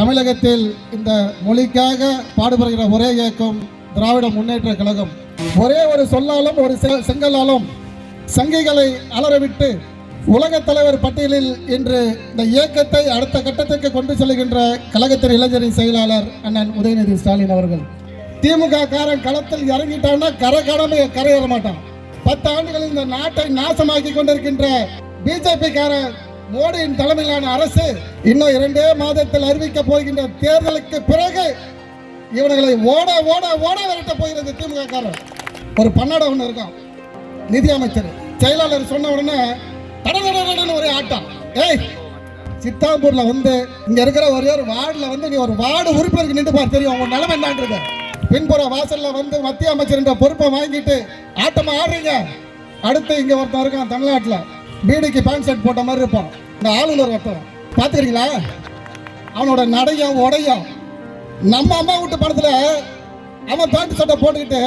தமிழகத்தில் இந்த மொழிக்காக பாடுபடுகிற ஒரே இயக்கம் திராவிட முன்னேற்ற கழகம். ஒரே ஒரு சொல்லாலும் ஒரு செ- செங்கலாலும் சங்கிகளை அலறவிட்டு உலக தலைவர் பட்டியலில் இன்று இந்த இயக்கத்தை அடுத்த கட்டத்திற்கு கொண்டு செல்கின்ற கழகத்தின் இளைஞரின் செயலாளர் அண்ணன் உதயநிதி ஸ்டாலின் அவர்கள். திமுக காரன் களத்தில் இறங்கிட்டான்னா கரை காணாம கரையேற மாட்டான். பத்து ஆண்டுகளில் இந்த நாட்டை நாசமாக்கி கொண்டிருக்கின்ற பிஜேபி காரன் மோடியின் தலைமையிலான அரசு இன்னும் இரண்டே மாதத்தில் அறிவிக்க போகின்ற தேர்தலுக்கு பிறகு இவர்களை ஓட ஓட ஓட விரட்ட போகிறது திமுக காரர். ஒரு பன்னாடை ஒன்று இருக்கும். நிதி அமைச்சர். செயலாளர் சொன்ன உடனே தடதடன்னு ஒரே ஆட்டம். ஏய் சித்தாம்பூர்ல வந்து இங்க இருக்கிற ஒரே ஒரு வார்டுல வந்து நீ ஒரு வார்டு உறுப்பினருக்கு நின்று பார் தெரியும் உங்க நிலைமை என்னன்றது. பின்புற வாசல்ல வந்து மத்திய அமைச்சர் என்ற பொறுப்பை வாங்கிட்டு ஆட்டமா ஆடுறீங்க. அடுத்து இங்க ஒருத்தன் இருக்கான் தமிழ்நாட்டுல. பீடிக்கு பேண்ட் ஷர்ட் போட்ட மாதிரி இருப்பான். இந்த ஆளுநர் வட்டம் பார்த்துக்கிறீங்களா? அவனோட நடையும் உடையும் நம்ம அம்மா வீட்டு படத்தில் அவன் பேண்ட் சட்டை போட்டுக்கிட்டு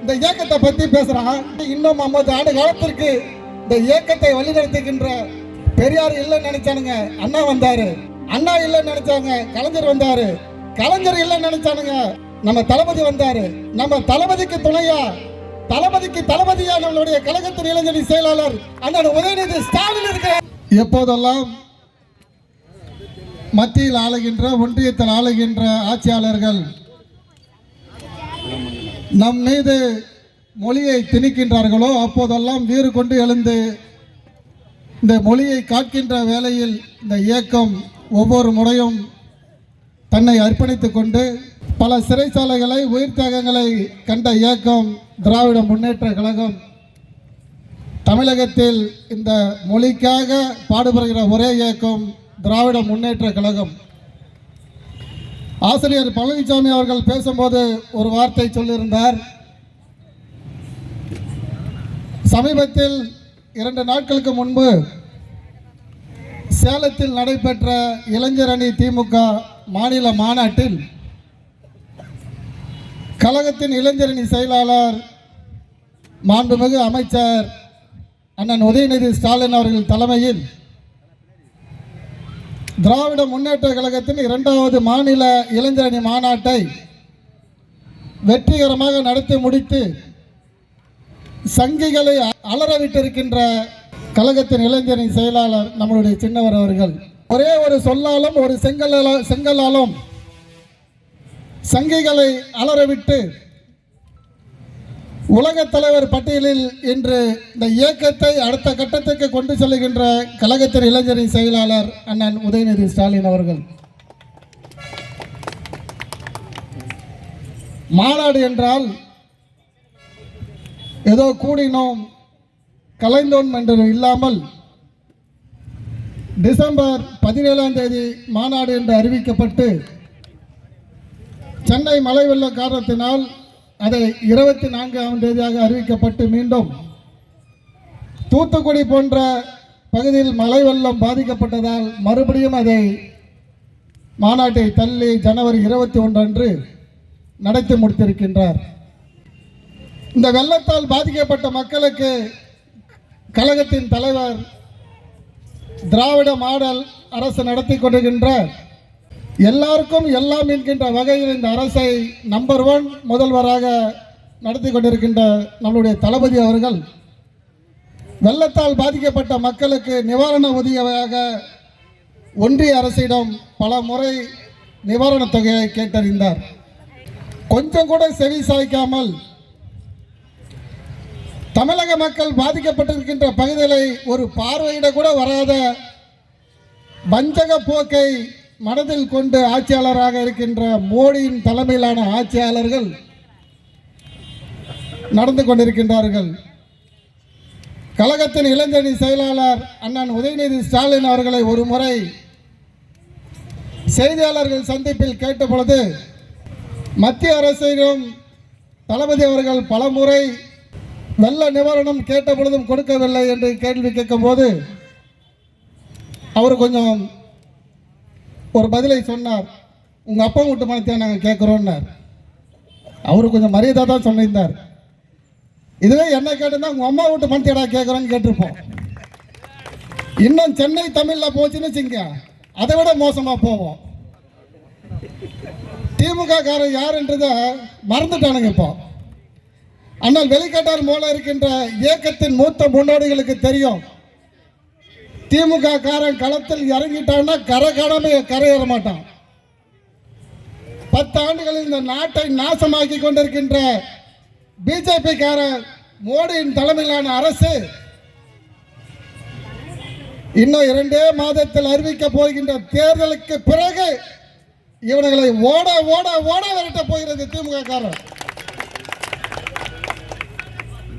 இந்த இயக்கத்தை பற்றி பேசுகிறான் இன்னும் ஐம்பது ஆண்டு காலத்திற்கு இந்த இயக்கத்தை வழிநடத்துகின்ற பெரியார் இல்லைன்னு நினைச்சானுங்க. அண்ணா வந்தாரு. அண்ணா இல்லைன்னு நினைச்சாங்க. கலைஞர் வந்தாரு. கலைஞர் இல்லைன்னு நினைச்சானுங்க. நம்ம தளபதி வந்தாரு. நம்ம தளபதிக்கு துணையா தளபதிக்கு தளபதியா நம்மளுடைய கழகத்தின் இளைஞர் செயலாளர் அண்ணன் உதயநிதி ஸ்டாலின் இருக்கிறார். எப்போதெல்லாம் மத்தியில் ஆளுகின்ற ஒன்றியத்தில் ஆளுகின்ற ஆட்சியாளர்கள் நம் மீது மொழியை திணிக்கின்றார்களோ அப்போதெல்லாம் வீறு கொண்டு எழுந்து இந்த மொழியை காக்கின்ற வேளையில் இந்த இயக்கம் ஒவ்வொரு முறையும் தன்னை அர்ப்பணித்துக் கொண்டு பல சிறைச்சாலைகளை உயிர்த்தியாகங்களை கண்ட இயக்கம் திராவிட முன்னேற்ற கழகம் தமிழகத்தில் இந்த மொழிக்காக பாடுபடுகிற ஒரே இயக்கம் திராவிட முன்னேற்ற கழகம். ஆசிரியர் பழனிசாமி அவர்கள் பேசும்போது ஒரு வார்த்தை சொல்லியிருந்தார். சமீபத்தில் இரண்டு நாட்களுக்கு முன்பு சேலத்தில் நடைபெற்ற இளைஞரணி திமுக மாநில மாநாட்டில் கழகத்தின் இளைஞரணி செயலாளர் மாண்புமிகு அமைச்சர் அண்ணன் உதயநிதி ஸ்டாலின் அவர்கள் தலைமையில் திராவிட முன்னேற்ற கழகத்தின் இரண்டாவது மாநில இளைஞரணி மாநாட்டை வெற்றிகரமாக நடத்தி முடித்து சங்கிகளை அலறவிட்டிருக்கின்ற கழகத்தின் இளைஞரணி செயலாளர் நம்மளுடைய சின்னவர் அவர்கள். ஒரே ஒரு சொல்லாலும் ஒரு செங்கலால செங்கலாலும் சங்கிகளை அலறவிட்டு உலக தலைவர் பட்டியலில் இன்று இந்த இயக்கத்தை அடுத்த கட்டத்துக்கு கொண்டு செல்கின்ற கழகத்தின் இளைஞரின் செயலாளர் அண்ணன் உதயநிதி ஸ்டாலின் அவர்கள். மாநாடு என்றால் ஏதோ கூடினோம் கலைந்தோம் என்று இல்லாமல் டிசம்பர் பதினேழாம் தேதி மாநாடு என்று அறிவிக்கப்பட்டு சென்னை மழை வெள்ள காரணத்தினால் அதை இருபத்தி நான்காம் தேதியாக அறிவிக்கப்பட்டு மீண்டும் தூத்துக்குடி போன்ற பகுதியில் மழை வெள்ளம் பாதிக்கப்பட்டதால் மறுபடியும் அதை மாநாட்டை தள்ளி ஜனவரி இருபத்தி ஒன்று அன்று நடத்தி முடித்திருக்கின்றார். இந்த வெள்ளத்தால் பாதிக்கப்பட்ட மக்களுக்கு கழகத்தின் தலைவர் திராவிட மாடல் அரசு நடத்தி கொண்டிருக்கின்ற எல்லாருக்கும் எல்லாம் என்கின்ற வகையில் இந்த அரசை நம்பர் ஒன் முதல்வராக நடத்தி கொண்டிருக்கின்ற நம்மளுடைய தளபதி அவர்கள் வெள்ளத்தால் பாதிக்கப்பட்ட மக்களுக்கு நிவாரண உதவியாக ஒன்றிய அரசிடம் பல முறை நிவாரணத் தொகையை கேட்டறிந்தார். கொஞ்சம் கூட செவி சாய்க்காமல் தமிழக மக்கள் பாதிக்கப்பட்டிருக்கின்ற பகுதிகளை ஒரு பார்வையிட கூட வராத வஞ்சக போக்கை மனதில் கொண்டு ஆட்சியாளராக இருக்கின்ற மோடியின் தலைமையிலான ஆட்சியாளர்கள் நடந்து கொண்டிருக்கின்றார்கள். கழகத்தின் இளைஞரணி செயலாளர் அண்ணன் உதயநிதி ஸ்டாலின் அவர்களை ஒரு முறை செய்தியாளர்கள் சந்திப்பில் கேட்டபொழுது மத்திய அரசிடம் தளபதி அவர்கள் பலமுறை வெள்ள நிவாரணம் கேட்ட பொழுதும் கொடுக்கவில்லை என்று கேள்வி கேட்கும்போது அவர் கொஞ்சம் ஒரு பதிலை சொன்னார். உங்கள் அப்பா வீட்டு மனத்தை நாங்கள் கேட்குறோன்னார் அவர் கொஞ்சம் மரியாதை தான் சொல்லியிருந்தார். இதுவே என்ன கேட்டிருந்தா உங்கள் அம்மா வீட்டு பணத்தையடா கேட்குறோன்னு கேட்டிருப்போம். இன்னும் சென்னை தமிழில் போச்சுன்னு வச்சுங்க. அதை விட மோசமாக போவோம். திமுக காரன் யாருன்றதை மறந்துட்டானுங்க இப்போ. ஆனால் வெளிக்காட்டார் மூலம் இருக்கின்ற இயக்கத்தின் மூத்த முன்னோடிகளுக்கு தெரியும். திமுக காரன் களத்தில் இறங்கிட்டான்னா கரை கடமை கரையேற மாட்டான். பத்து ஆண்டுகளில் இந்த நாட்டை நாசமாக்கி கொண்டிருக்கின்ற பிஜேபி காரன் மோடியின் தலைமையிலான அரசு இன்னும் இரண்டே மாதத்தில் அறிவிக்க போகின்ற தேர்தலுக்கு பிறகு இவர்களை ஓட ஓட ஓட விரட்ட போகிறது திமுக காரன்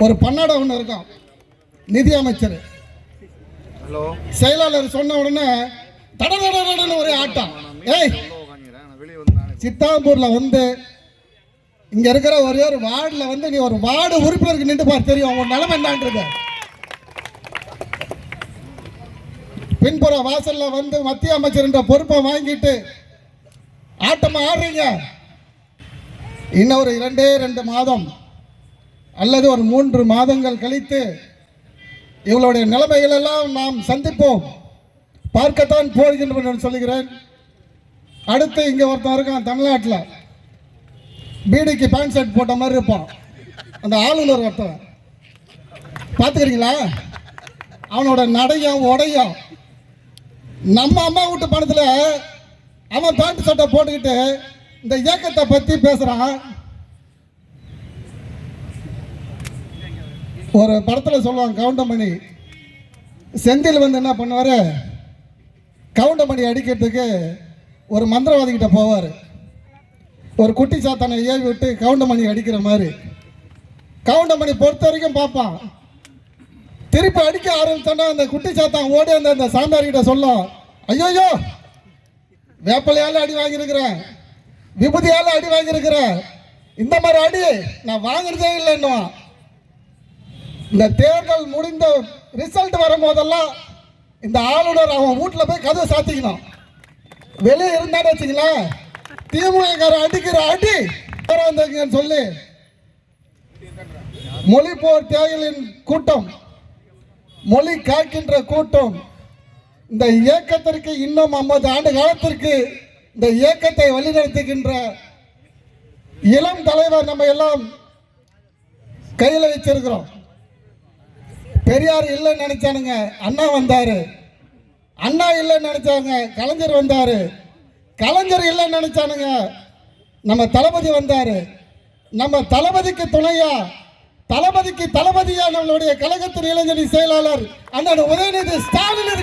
ஒரு பன்னாடம் ஒன்று இருக்கும். நிதி அமைச்சர். செயலாளர் சொன்ன உடனே தடதடன்னு ஒரே ஆட்டம். ஏய். வந்து சித்தாம்பூர்ல வந்து இங்க இருக்கிற ஒரே ஒரு வார்டுல வந்து நீ ஒரு வார்டு உறுப்பினருக்கு நின்று பார் தெரியும். உன் நிலைமை என்னான்றது. பின்புற வாசல்ல வந்து மத்திய அமைச்சர் என்ற பொறுப்பை வாங்கிட்டு ஆட்டமா ஆடுறீங்க. இன்னும் ஒரு இரண்டே ரெண்டு மாதம் அல்லது ஒரு மூன்று மாதங்கள் கழித்து இவளுடைய நிலைமைகள் எல்லாம் நாம் சந்திப்போம். பார்க்கத்தான் போகின்றோம் என்று சொல்லுகிறேன். அடுத்து இங்கே ஒருத்தன் இருக்கான் தமிழ்நாட்டில். பீடிக்கு பேண்ட் ஷர்ட் போட்ட மாதிரி இருப்பான். அந்த ஆளுநர் ஒருத்தன். பார்த்துக்கிறீங்களா? அவனோட நடையும் உடையும் நம்ம அம்மா வீட்டு பணத்தில் அவன் பேண்ட் ஷர்ட்டை போட்டுக்கிட்டு இந்த இயக்கத்தை பற்றி பேசுகிறான் ஒரு படத்தில் சொல்லுவாங்க கவுண்டமணி. செந்தில் வந்து என்ன பண்ணுவார்? கவுண்டமணி அடிக்கிறதுக்கு ஒரு மந்திரவாதிக்கிட்ட போவார். ஒரு குட்டி சாத்தானை ஏவி விட்டு கவுண்டமணி அடிக்கிற மாதிரி. கவுண்டமணி பொறுத்த வரைக்கும் பார்ப்பான். திருப்பி அடிக்க ஆரம்பித்தோன்னா அந்த குட்டி சாத்தான் ஓடி அந்த அந்த சாமியார் கிட்ட சொல்லும் ஐயோயோ வேப்பலையால் அடி வாங்கியிருக்கிறேன். விபூதியால் அடி வாங்கியிருக்கிறேன். இந்த மாதிரி அடி நான் வாங்குறதே இல்லைன்னு இந்த தேர்தல் முடிந்த ரிசல்ட் வரும்போதெல்லாம் இந்த ஆளுநர் அவன் வீட்டில் போய் கதவை சாத்திக்கணும். வெளியே இருந்தான்னு வச்சுங்களேன் திமுக அடிக்கிற அடி. வந்தீங்கன்னு சொல்லி. மொழி போர் தேர்தலின் கூட்டம். மொழி காக்கின்ற கூட்டம். இந்த இயக்கத்திற்கு இன்னும் ஐம்பது ஆண்டு காலத்திற்கு இந்த இயக்கத்தை வழிநடத்துகின்ற இளம் தலைவர் நம்ம எல்லாம் கையில் வச்சிருக்கிறோம். பெரியார் இல்லைன்னு நினைச்சானுங்க. அண்ணா வந்தாரு. அண்ணா இல்லைன்னு நினைச்சாங்க. கலைஞர் வந்தாரு. கலைஞர் இல்லைன்னு நினைச்சானுங்க. நம்ம தளபதி வந்தாரு. நம்ம தளபதிக்கு துணையா தளபதிக்கு தளபதியா நம்மளுடைய கழகத்தின் இளைஞனி செயலாளர் அண்ணன் உதயநிதி ஸ்டாலின்